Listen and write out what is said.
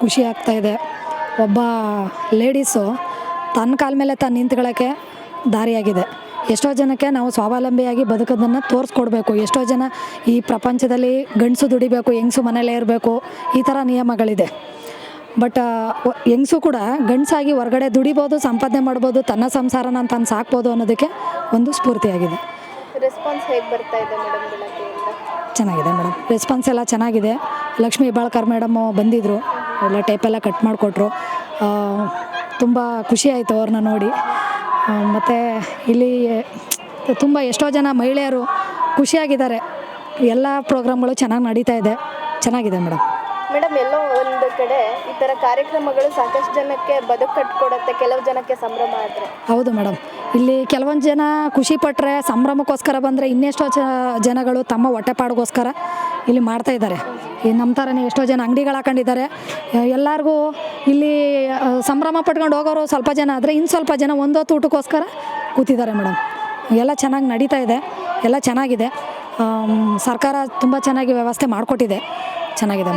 ಖುಷಿ ಆಗ್ತಾ ಇದೆ. ಒಬ್ಬ ಲೇಡೀಸು ತನ್ನ ಕಾಲ ಮೇಲೆ ತಾನು ನಿಂತ್ಕೊಳ್ಳೋಕ್ಕೆ ದಾರಿಯಾಗಿದೆ. ಎಷ್ಟೋ ಜನಕ್ಕೆ ನಾವು ಸ್ವಾವಲಂಬಿಯಾಗಿ ಬದುಕೋದನ್ನು ತೋರಿಸ್ಕೊಡ್ಬೇಕು. ಎಷ್ಟೋ ಜನ ಈ ಪ್ರಪಂಚದಲ್ಲಿ ಗಂಡಸು ದುಡಿಬೇಕು ಹೆಂಗಸು ಮನೇಲೇ ಇರಬೇಕು ಈ ಥರ ನಿಯಮಗಳಿದೆ. ಬಟ್ ಹೆಂಗಸು ಕೂಡ ಗಂಡಸಾಗಿ ಹೊರಗಡೆ ದುಡಿಬೋದು ಸಂಪಾದನೆ ಮಾಡ್ಬೋದು ತನ್ನ ಸಂಸಾರನ ತಾನು ಸಾಕ್ಬೋದು ಅನ್ನೋದಕ್ಕೆ ಒಂದು ಸ್ಫೂರ್ತಿಯಾಗಿದೆ. ರೆಸ್ಪಾನ್ಸ್ ಹೇಗೆ ಬರ್ತಾ ಇದೆ ಮೇಡಮ್ ಚೆನ್ನಾಗಿದೆ ಮೇಡಮ್ ರೆಸ್ಪಾನ್ಸ್ ಎಲ್ಲ ಚೆನ್ನಾಗಿದೆ. ಲಕ್ಷ್ಮೀ ಹೆಬ್ಬಾಳ್ಕರ್ ಮೇಡಮ್ ಬಂದಿದ್ದರು ಎಲ್ಲ ಟೇಪೆಲ್ಲ ಕಟ್ ಮಾಡಿಕೊಟ್ರು. ತುಂಬ ಖುಷಿ ಆಯಿತು ಅವ್ರನ್ನ ನೋಡಿ. ಮತ್ತು ಇಲ್ಲಿ ತುಂಬ ಎಷ್ಟೋ ಜನ ಮಹಿಳೆಯರು ಖುಷಿಯಾಗಿದ್ದಾರೆ. ಎಲ್ಲ ಪ್ರೋಗ್ರಾಮ್ಗಳು ಚೆನ್ನಾಗಿ ನಡೀತಾ ಇದೆ. ಚೆನ್ನಾಗಿದೆ ಮೇಡಮ್ ಮೇಡಮ್ ಎಲ್ಲೋ ಒಂದು ಕಡೆ ಈ ಥರ ಕಾರ್ಯಕ್ರಮಗಳು ಸಾಕಷ್ಟು ಜನಕ್ಕೆ ಬದುಕು ಕಟ್ಕೊಡುತ್ತೆ ಕೆಲವು ಜನಕ್ಕೆ ಸಂಭ್ರಮ ಆದರೆ. ಹೌದು ಮೇಡಮ್ ಇಲ್ಲಿ ಕೆಲವೊಂದು ಜನ ಖುಷಿ ಪಟ್ಟರೆ ಸಂಭ್ರಮಕ್ಕೋಸ್ಕರ ಬಂದರೆ ಇನ್ನೆಷ್ಟೋ ಜನಗಳು ತಮ್ಮ ಹೊಟ್ಟೆಪಾಡಿಗೋಸ್ಕರ ಇಲ್ಲಿ ಮಾಡ್ತಾ ಇದ್ದಾರೆ. ನಮ್ಮ ಥರನೇ ಎಷ್ಟೋ ಜನ ಅಂಗಡಿಗಳು ಹಾಕೊಂಡಿದ್ದಾರೆ. ಎಲ್ಲರಿಗೂ ಇಲ್ಲಿ ಸಂಭ್ರಮ ಪಟ್ಕೊಂಡು ಹೋಗೋರು ಸ್ವಲ್ಪ ಜನ ಆದರೆ ಇನ್ನು ಸ್ವಲ್ಪ ಜನ ಒಂದೊತ್ತು ಊಟಕ್ಕೋಸ್ಕರ ಕೂತಿದ್ದಾರೆ ಮೇಡಮ್ ಎಲ್ಲ ಚೆನ್ನಾಗಿ ನಡೀತಾ ಇದೆ. ಎಲ್ಲ ಚೆನ್ನಾಗಿದೆ. ಸರ್ಕಾರ ತುಂಬ ಚೆನ್ನಾಗಿ ವ್ಯವಸ್ಥೆ ಮಾಡಿಕೊಟ್ಟಿದೆ. ಚೆನ್ನಾಗಿದೆ